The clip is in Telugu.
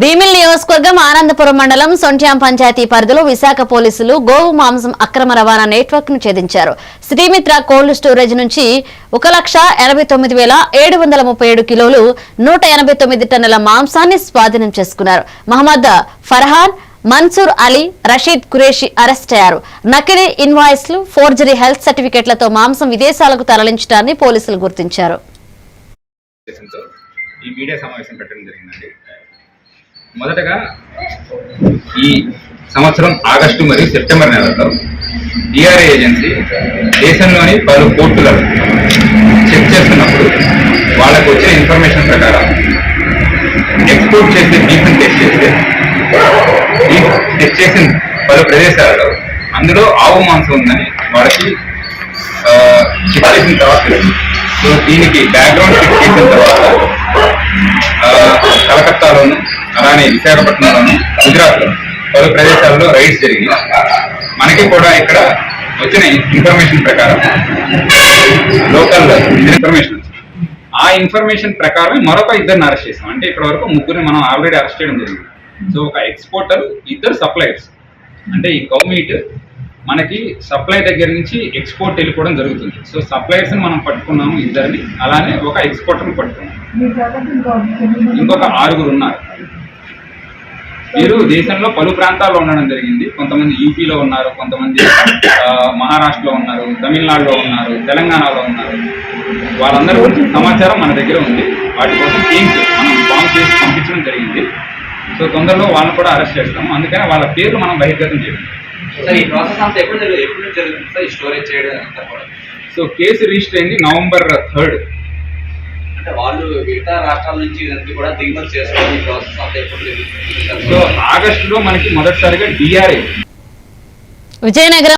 భీమిల్ నియోజకవర్గం ఆనందపురం మండలం సొంట్యాం పంచాయతీ పరిధిలో విశాఖ పోలీసులు గోవు మాంసం అక్రమ రవాణా నెట్వర్క్ను ఛేదించారు. శ్రీమిత్ర కోల్డ్ స్టోరేజ్ నుంచి ఒక లక్ష ఎనభై తొమ్మిది వేల ఏడు వందల ముప్పై ఏడు కిలోలు నూట ఎనభై తొమ్మిది టన్నుల మాంసాన్ని స్వాధీనం చేసుకున్నారు. మహమ్మద్ ఫర్హాన్ మన్సూర్ అలీ రషీద్ ఖురేషి అరెస్ట్ అయ్యారు. నకిలీ ఇన్వాయిస్లు ఫోర్జరీ హెల్త్ సర్టిఫికెట్లతో మాంసం విదేశాలకు తరలించడాన్ని పోలీసులు గుర్తించారు. ఈ మీడియా సమావేశం పెట్టడం జరిగిందండి. మొదటగా ఈ సంవత్సరం ఆగస్టు మరియు సెప్టెంబర్ నెలలో డిఆర్ఏ ఏజెన్సీ దేశంలోని పలు కోర్టులను చెక్ చేస్తున్నప్పుడు వాళ్ళకు వచ్చిన ఇన్ఫర్మేషన్ ప్రకారం ఎక్స్పోర్ట్ చేసే బీఫ్ని టెస్ట్ చేస్తే బీఫ్ టెస్ట్ చేసిన పలు ప్రదేశాలలో. అందులో ఆవు మాంసం ఉందని వాళ్ళకి చెప్పేసిన చేసిన తర్వాత సో దీనికి బ్యాక్గ్రౌండ్ చెక్ చేసిన తర్వాత కలకత్తాలోను అలానే విశాఖపట్నంలోను గుజరాత్లో పలు ప్రదేశాల్లో రైడ్స్ జరిగినాయి. మనకి కూడా ఇక్కడ వచ్చిన ఇన్ఫర్మేషన్ ప్రకారం లోకల్ ఇన్ఫర్మేషన్ ఆ ఇన్ఫర్మేషన్ ప్రకారం మరొక ఇద్దరిని అరెస్ట్ చేసాం అంటే ఇప్పటి వరకు ముగ్గురిని మనం ఆల్రెడీ అరెస్ట్ చేయడం జరిగింది. సో ఒక ఎక్స్పోర్టర్ ఇద్దరు సప్లయర్స్ అంటే ఈ గవర్నమెంట్ మనకి సప్లై దగ్గర నుంచి ఎక్స్పోర్ట్ వెళ్ళిపోవడం జరుగుతుంది. సో సప్లయర్స్ మనం పట్టుకున్నాము ఇద్దరిని అలానే ఒక ఎక్స్పోర్టర్ని పట్టుకున్నాము. ఇంకొక ఆరుగురు ఉన్నారు. వీరు దేశంలో పలు ప్రాంతాల్లో ఉండడం జరిగింది. కొంతమంది యూపీలో ఉన్నారు కొంతమంది మహారాష్ట్రలో ఉన్నారు తమిళనాడులో ఉన్నారు తెలంగాణలో ఉన్నారు. వాళ్ళందరూ గురించి సమాచారం మన దగ్గర ఉంది. వాటి కోసం టీమ్స్ మనం ఫామ్ చేసి పంపించడం జరిగింది. సో తొందరలో వాళ్ళని కూడా అరెస్ట్ చేస్తాము. అందుకని వాళ్ళ పేర్లు మనం బహిర్గతం చేయాలి సార్ ఈ ప్రాసెస్ అంతా ఎప్పుడు ఎప్పుడు జరుగుతుంది సార్ ఈ స్టోరేజ్ చేయడం అంతా కూడా? సో కేసు రిజిస్టర్ అయింది నవంబర్ థర్డ్. అంటే వాళ్ళు మిగతా రాష్ట్రాల నుంచి ఇదంతా కూడా దిగుమతి చేసుకోవాలి ఈ ప్రాసెస్ అంతా ఎప్పుడు జరుగుతుంది సో ఆగస్టులో మనకి మొదటిసారిగా డిఆర్ఏ విజయనగరం